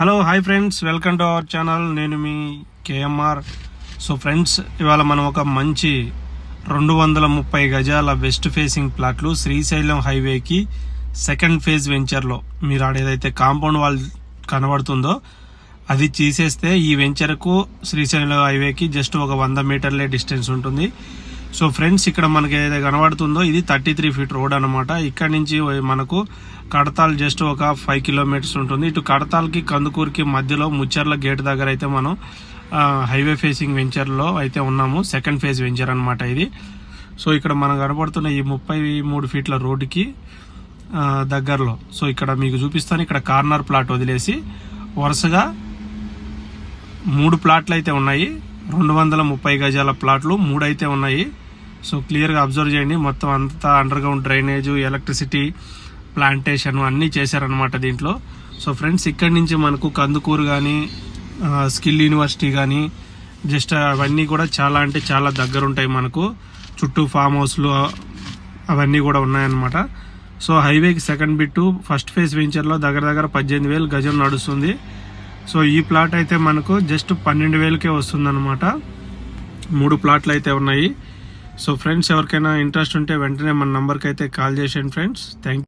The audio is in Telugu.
Hello hi friends welcome to our channel నేను మీ కేఎంఆర్. సో ఫ్రెండ్స్ ఇవాళ మనం ఒక మంచి రెండు వందల ముప్పై గజాల వెస్ట్ ఫేసింగ్ ప్లాట్లు శ్రీశైలం హైవేకి సెకండ్ ఫేజ్ వెంచర్లో మీరు ఆడేదైతే కాంపౌండ్ వాల్ కనబడుతుందో అది తీసేస్తే ఈ వెంచర్కు శ్రీశైలం హైవేకి జస్ట్ ఒక వంద మీటర్లే డిస్టెన్స్ ఉంటుంది. సో ఫ్రెండ్స్ ఇక్కడ మనకి ఏదైతే కనబడుతుందో ఇది థర్టీ త్రీ ఫీట్ రోడ్ అనమాట ఇక్కడ నుంచి మనకు కడతాల్ జస్ట్ ఒక ఫైవ్ కిలోమీటర్స్ ఉంటుంది. ఇటు కడతాల్కి కందుకూరుకి మధ్యలో ముచ్చర్ల గేట్ దగ్గర అయితే మనం హైవే ఫేసింగ్ వెంచర్లో అయితే ఉన్నాము. సెకండ్ ఫేజ్ వెంచర్ అనమాట ఇది. సో ఇక్కడ మనం కనబడుతున్న ఈ ముప్పై మూడు ఫీట్ల రోడ్డుకి దగ్గరలో. సో ఇక్కడ మీకు చూపిస్తాను. ఇక్కడ కార్నర్ ప్లాట్ వదిలేసి వరుసగా మూడు ప్లాట్లు అయితే ఉన్నాయి. రెండు వందల ముప్పై గజాల ప్లాట్లు మూడైతే ఉన్నాయి. సో క్లియర్గా అబ్జర్వ్ చేయండి. మొత్తం అంతా అండర్గ్రౌండ్ డ్రైనేజ్ ఎలక్ట్రిసిటీ ప్లాంటేషన్ అన్నీ చేశారనమాట దీంట్లో. సో ఫ్రెండ్స్ ఇక్కడి నుంచి మనకు కందుకూరు కానీ స్కిల్ యూనివర్సిటీ కానీ జస్ట్ అవన్నీ కూడా చాలా అంటే చాలా దగ్గర ఉంటాయి మనకు. చుట్టూ ఫామ్ హౌస్లు అవన్నీ కూడా ఉన్నాయన్నమాట. సో హైవేకి సెకండ్ బిట్టు ఫస్ట్ ఫేజ్ వెంచర్లో దగ్గర దగ్గర పద్దెనిమిది వేలు గజం నడుస్తుంది. సో ఈ ప్లాట్ అయితే మనకు జస్ట్ పన్నెండు వేలకే వస్తుందన్నమాట. మూడు ప్లాట్లు అయితే ఉన్నాయి. సో ఫ్రెండ్స్ ఎవరికైనా ఇంట్రెస్ట్ ఉంటే వెంటనే మన నెంబర్కి అయితే కాల్ చేసేయండి ఫ్రెండ్స్. థ్యాంక్